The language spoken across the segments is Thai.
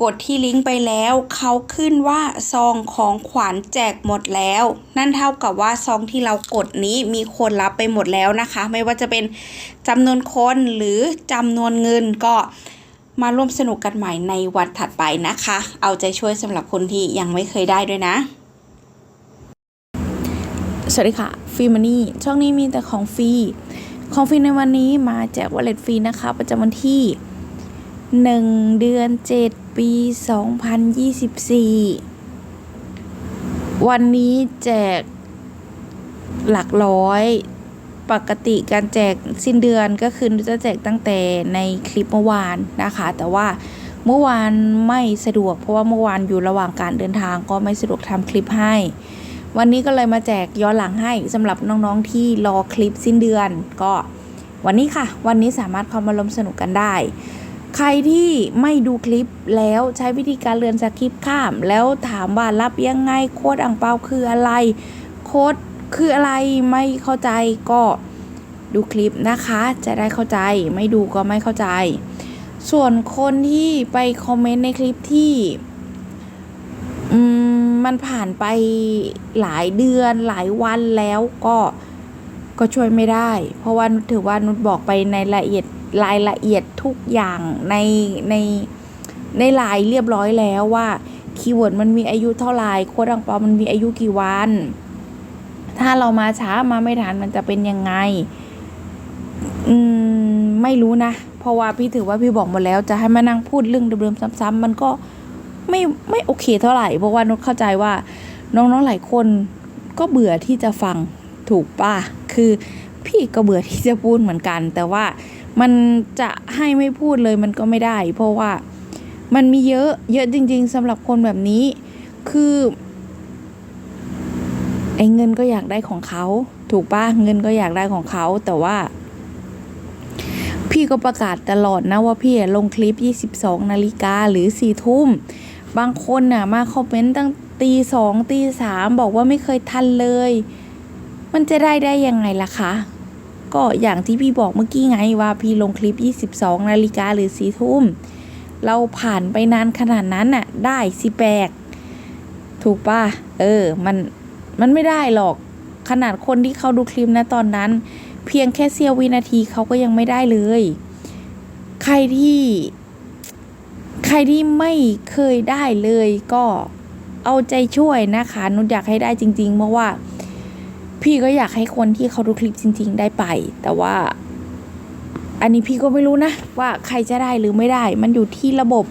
กดที่ลิงก์ไปแล้ว เขาขึ้นว่าซองของขวัญแจกหมดแล้ว นั่นเท่ากับว่าซองที่เรากดนี้มีคนรับไปหมดแล้วนะคะ ไม่ว่าจะเป็นจำนวนคนหรือจำนวนเงินก็มาร่วมสนุกกันใหม่ในวันถัดไปนะคะ เอาใจช่วยสำหรับคนที่ยังไม่เคยได้ด้วยนะ สวัสดีค่ะฟรีมันนี่ช่องนี้มีแต่ของฟรีของฟรีในวันนี้มาแจกวอลเล็ตฟรีนะคะ ประจำวันที่ 1 เดือน 7 ปี 2024 วันนี้แจกหลักร้อย ปกติการแจกสิ้นเดือนก็คือจะแจกตั้งแต่ในคลิปเมื่อวานนะคะ แต่ว่าเมื่อวานไม่สะดวก เพราะว่าเมื่อวานอยู่ระหว่างการเดินทางก็ไม่สะดวกทำคลิปให้ วันนี้ก็เลยมาแจกย้อนหลังให้สำหรับน้องๆที่รอคลิปสิ้นเดือนก็วันนี้ค่ะ วันนี้สามารถเข้ามาร่วมสนุกกันได้ ใครที่ไม่ดูคลิปแล้วใช้วิธีการเลือนสคริปต์ข้าม แล้วถามว่ารับยังไงโค้ดอ่างเปาคืออะไร โค้ดคืออะไรไม่เข้าใจก็ดูคลิปนะคะ จะได้เข้าใจไม่ดูก็ไม่เข้าใจ ส่วนคนที่ไปคอมเมนต์ในคลิปที่มมันผ่านไปหลายเดือนหลายวันแล้วก็ก็ช่วยไม่ได้ เพราะว่านุชถือว่านุชบอกไปในรายละเอียด รายละเอียดทุกอย่างในในในไลน์เรียบร้อยแล้วว่าคีย์เวิร์ดมันมีอายุเท่าไหร่โค้ดอังเปามันมีอายุกี่วัน ถ้าเรามาช้ามาไม่ทันมันจะเป็นยังไง อืม ไม่รู้นะ เพราะว่าพี่ถือว่าพี่บอกหมดแล้วจะให้มานั่งพูดเรื่องเดิมๆซ้ำๆมันก็ไม่ไม่โอเคเท่าไหร่เพราะว่านุชเข้าใจว่า น้องๆหลายคนก็เบื่อที่จะฟังถูกป่ะ คือพี่ก็เบื่อที่จะพูดเหมือนกัน แต่ว่า มันจะให้ไม่พูดเลยมันก็ไม่ได้ เพราะว่ามันมีเยอะเยอะจริง ๆสำหรับคนแบบนี้ คือไอ้เงินก็อยากได้ของเขาถูกปะเงินก็อยากได้ของเขาแต่ว่า พี่ก็ประกาศตลอดนะว่าพี่ลงคลิป 22 นาฬิกาหรือ 4 ทุ่ม บางคนน่ะมาคอมเมนต์ตั้งตีสองตีสามบอกว่าไม่เคยทันเลย มันจะได้ได้ยังไงล่ะคะ ก็อย่างที่พี่บอกเมื่อกี้ไงว่าพี่ลงคลิป 22 นาฬิกาหรือ4ทุ่ม เราผ่านไปนานขนาดนั้นน่ะ ได้สิแปลกถูกป่ะ เออ มัน มันไม่ได้หรอก ขนาดคนที่เขาดูคลิปนะตอนนั้น เพียงแค่เสี้ยววินาทีเขาก็ยังไม่ได้เลย ใครที่ ใครที่ไม่เคยได้เลยก็เอาใจช่วยนะคะ นุชอยากให้ได้จริง ๆ เพราะว่า พี่ก็อยากให้คนที่เขาดูคลิปจริง ๆ ได้ไป แต่ว่า อันนี้พี่ก็ไม่รู้นะ ว่าใครจะได้หรือไม่ได้ มันอยู่ที่ระบบ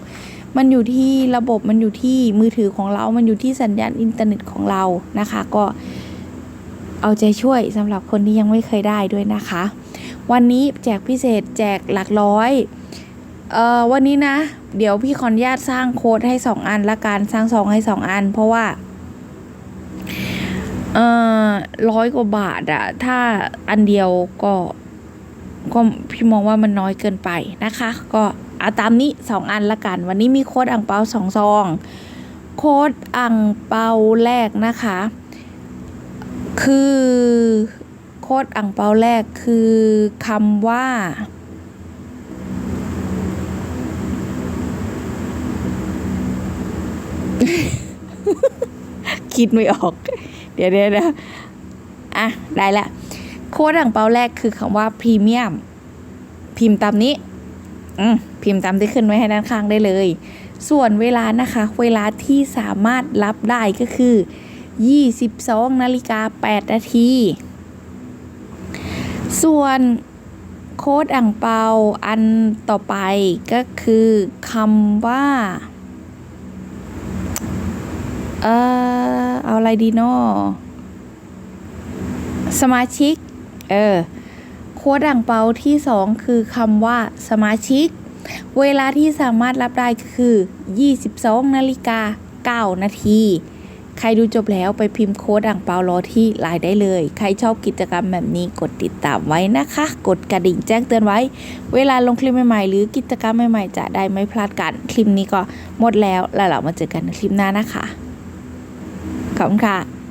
มันอยู่ที่ระบบมันอยู่ที่มือถือของเรา มันอยู่ที่สัญญาณอินเทอร์เน็ตของเรานะคะ ก็เอาใจช่วยสำหรับคนที่ยังไม่เคยได้ด้วยนะคะ วันนี้แจกพิเศษแจกหลักร้อยเอ่อวันนี้นะ เดี๋ยวพี่ขออนุญาตสร้างโค้ดให้สองอันละกันสร้างสองให้สองอัน เพราะว่า เออร้อยกว่าบาทอะถ้าอันเดียวก็ก็พี่มองว่ามันน้อยเกินไปนะคะ ก็เอาตามนี้สองอันละกัน วันนี้มีโค้ดอ่างเปาสองซอง โค้ดอ่างเปาแรกนะคะ คือโค้ดอ่างเปาแรกคือคำว่า คิดไม่ออก เดี๋ยวเดี๋ยวอะ ได้ละ โค้ดอ่างเปาแรกคือคำว่าพรีเมียม พิมพ์ตามนี้ อืมพิมพ์ตามที่ขึ้นไว้ให้ด้านข้างได้เลย ส่วนเวลานะคะ เวลาที่สามารถรับได้ก็คือ 22นาฬิกา8นาทีส่วนโค้ดอ่างเปาอันต่อไปก็คือคำว่า เออเอาอะไรดีเนาะสมาชิก เออ โค้ดอ่างเปาที่สองคือคำว่าสมาชิก เวลาที่สามารถรับได้คือ 22นาฬิกา9นาทีใครดูจบแล้วไปพิมพ์โค้ดอ่างเปารอที่ไลน์ได้เลย ใครชอบกิจกรรมแบบนี้กดติดตามไว้นะคะ กดกระดิ่งแจ้งเตือนไว้ เวลาลงคลิปใหม่ๆ หรือกิจกรรมใหม่ๆ จะได้ไม่พลาดกัน คลิปนี้ก็หมดแล้ว แล้วเรามาเจอกันในคลิปหน้านะคะ ขอบคุณค่ะ